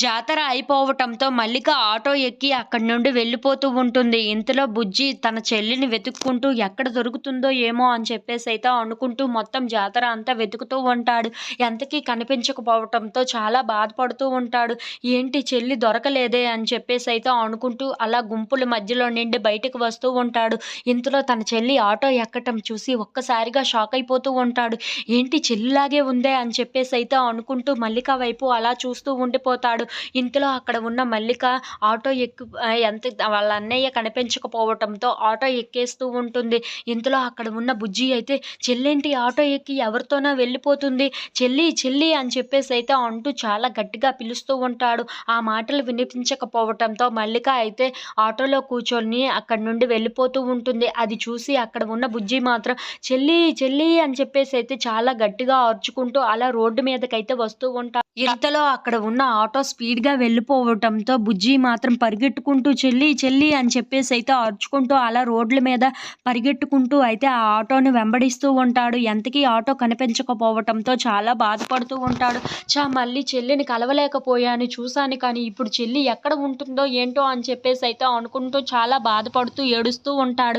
జాతర అయిపోవటంతో మల్లిక ఆటో ఎక్కి అక్కడి నుండి వెళ్ళిపోతూ ఉంటుంది. ఇంతలో బుజ్జి తన చెల్లిని వెతుక్కుంటూ ఎక్కడ దొరుకుతుందో ఏమో అని చెప్పేసి అయితే అనుకుంటూ మొత్తం జాతర అంతా వెతుకుతూ ఉంటాడు. ఎంతకీ కనిపించకపోవటంతో చాలా బాధపడుతూ ఉంటాడు. ఏంటి చెల్లి దొరకలేదే అని చెప్పేసి అయితే అనుకుంటూ అలా గుంపుల మధ్యలో నుండి బయటకు వస్తూ ఉంటాడు. ఇంతలో తన చెల్లి ఆటో ఎక్కటం చూసి ఒక్కసారిగా షాక్ అయిపోతూ ఉంటాడు. ఏంటి చెల్లిలాగే ఉందే అని చెప్పేసి అయితే అనుకుంటూ మల్లిక వైపు అలా చూస్తూ ఉండిపోతాడు. ఇంతలో అక్కడ ఉన్న మల్లిక ఆటో ఎక్కు ఎంత వాళ్ళ అన్నయ్య కనిపించకపోవటంతో ఆటో ఎక్కేస్తూ ఉంటుంది. ఇంతలో అక్కడ ఉన్న బుజ్జి అయితే చెల్లేంటి ఆటో ఎక్కి ఎవరితోనో వెళ్ళిపోతుంది. చెల్లి చెల్లి అని చెప్పేసి అయితే అంటూ చాలా గట్టిగా పిలుస్తూ ఉంటాడు. ఆ మాటలు వినిపించకపోవటంతో మల్లిక అయితే ఆటోలో కూర్చొని అక్కడి నుండి వెళ్ళిపోతూ ఉంటుంది. అది చూసి అక్కడ ఉన్న బుజ్జి మాత్రం చెల్లి చెల్లి అని చెప్పేసి అయితే చాలా గట్టిగా అరుచుకుంటూ అలా రోడ్డు మీదకైతే వస్తూ ఉంటాడు. ఇంతలో అక్కడ ఉన్న ఆటో స్పీడ్గా వెళ్ళిపోవటంతో బుజ్జి మాత్రం పరిగెట్టుకుంటూ చెల్లి చెల్లి అని చెప్పేసి అయితే అరుచుకుంటూ అలా రోడ్ల మీద పరిగెట్టుకుంటూ అయితే ఆ ఆటోని వెంబడిస్తూ ఉంటాడు. ఎంతకీ ఆటో కనిపించకపోవటంతో చాలా బాధపడుతూ ఉంటాడు. చా మళ్ళీ చెల్లిని కలవలేకపోయాను చూశాను కానీ ఇప్పుడు చెల్లి ఎక్కడ ఉంటుందో ఏంటో అని చెప్పేసి అయితే అనుకుంటూ చాలా బాధపడుతూ ఏడుస్తూ ఉంటాడు.